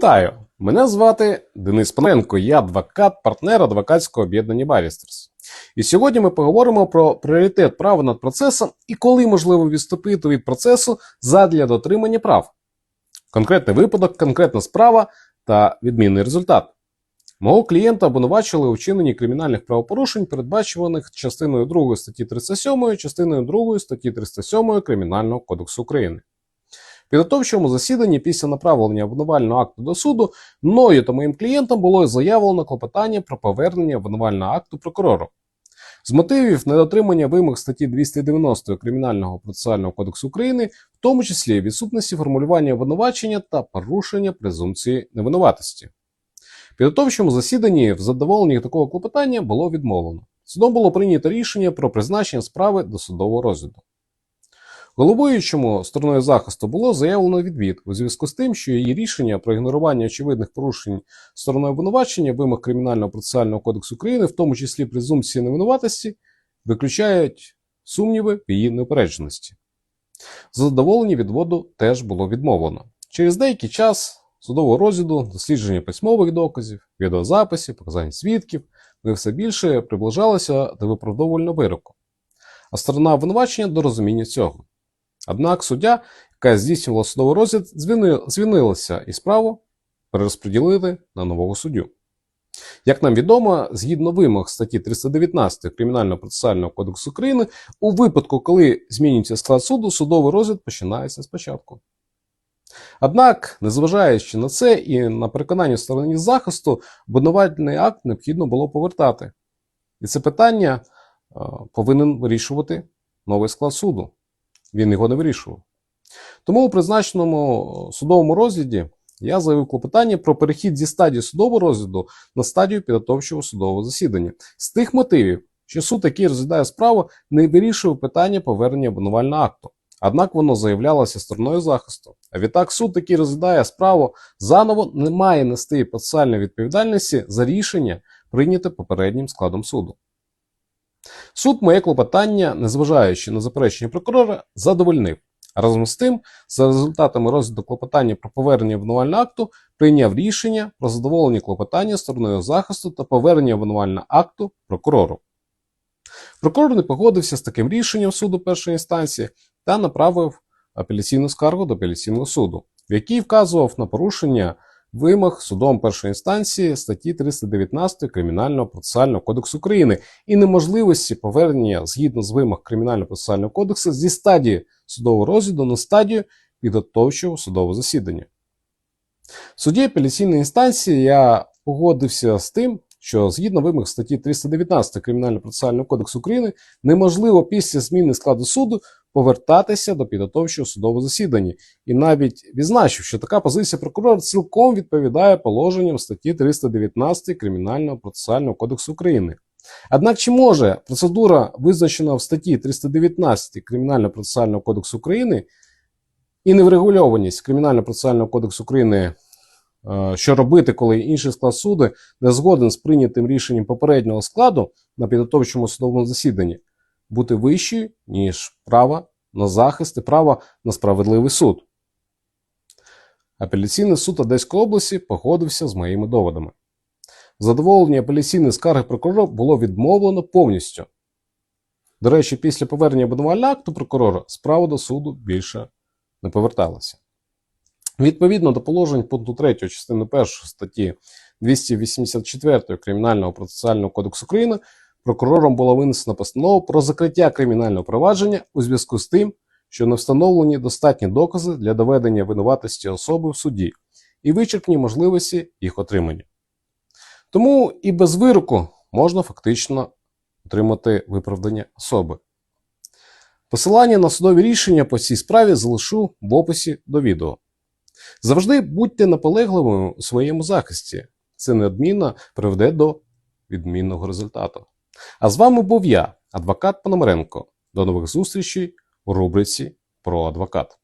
Вітаю! Мене звати Денис Паненко, я адвокат, партнер адвокатського об'єднання Барістерс. І сьогодні ми поговоримо про пріоритет права над процесом і коли можливо відступити від процесу задля дотримання прав. Конкретний випадок, конкретна справа та відмінний результат. Мого клієнта обвинувачили у вчиненні кримінальних правопорушень, передбачуваних частиною 2 статті 307, частиною 2 статті 307 Кримінального кодексу України. Підготовчому засіданні після направлення обвинувального акту до суду мною та моїм клієнтам було заявлено клопотання про повернення обвинувального акту прокурору. З мотивів недотримання вимог статті 290 Кримінального процесуального кодексу України, в тому числі відсутності формулювання обвинувачення та порушення презумпції невинуватості. Підготовчому засіданні в задоволенні такого клопотання було відмовлено. Судом було прийнято рішення про призначення справи до судового розгляду. Головуючому стороною захисту було заявлено відвід у зв'язку з тим, що її рішення про ігнорування очевидних порушень стороною обвинувачення вимог Кримінального процесуального кодексу України, в тому числі презумпції невинуватості, виключають сумніви в її неупередженості. Задоволення відводу теж було відмовлено. Через деякий час судового розгляду, дослідження письмових доказів, відеозаписів, показань свідків, ми все більше приближалися до виправдовувального вироку, а сторона обвинувачення до розуміння цього. Однак суддя, яка здійснювала судовий розгляд, звільнилася і справу перерозподілили на нового суддю. Як нам відомо, згідно вимог статті 319 Кримінального процесуального кодексу України, у випадку, коли змінюється склад суду, судовий розгляд починається спочатку. Однак, незважаючи на це і на переконання сторони захисту, обвинувальний акт необхідно було повертати. І це питання повинен вирішувати новий склад суду. Він його не вирішував. Тому у призначеному судовому розгляді я заявив клопотання про перехід зі стадії судового розгляду на стадію підготовчого судового засідання з тих мотивів, що суд, який розглядає справу, не вирішував питання повернення обвинувального акту. Однак воно заявлялося стороною захисту. А відтак суд, який розглядає справу, заново не має нести процесуальної відповідальності за рішення, прийняте попереднім складом суду. Суд моє клопотання, незважаючи на заперечення прокурора, задовольнив. Разом з тим, за результатами розгляду клопотання про повернення обвинувального акту, прийняв рішення про задоволення клопотання стороною захисту та повернення обвинувального акту прокурору. Прокурор не погодився з таким рішенням суду першої інстанції та направив апеляційну скаргу до апеляційного суду, в якій вказував на порушення вимог судом першої інстанції статті 319 Кримінального процесуального кодексу України і неможливості повернення згідно з вимог Кримінального процесуального кодексу зі стадії судового розгляду на стадію підготовчого судового засідання. В суді апеляційної інстанції я погодився з тим, що згідно вимог статті 319 Кримінального процесуального кодексу України неможливо після зміни складу суду повертатися до підготовчого судового засідання, і навіть відзначив, що така позиція прокурора цілком відповідає положенням статті 319 Кримінального процесуального кодексу України. Однак чи може процедура, визначена в статті 319 Кримінального процесуального кодексу України, і неврегульованість Кримінального процесуального кодексу України, е, що робити, коли інший склад суду не згоден з прийнятим рішенням попереднього складу на підготовчому судовому засіданні, бути вищою, ніж право на захист і право на справедливий суд. Апеляційний суд Одеської області погодився з моїми доводами. Задоволення апеляційної скарги прокурора було відмовлено повністю. До речі, після повернення обвинувального акту прокурора справа до суду більше не поверталася. Відповідно до положень пункту 3 частини 1 статті 284 Кримінального процесуального кодексу України прокурором була винесена постанова про закриття кримінального провадження у зв'язку з тим, що не встановлені достатні докази для доведення винуватості особи в суді і вичерпні можливості їх отримання. Тому і без вироку можна фактично отримати виправдання особи. Посилання на судові рішення по цій справі залишу в описі до відео. Завжди будьте наполегливими у своєму захисті. Це неодмінно приведе до відмінного результату. А з вами був я, адвокат Пономаренко. До нових зустрічей у рубриці про адвокат.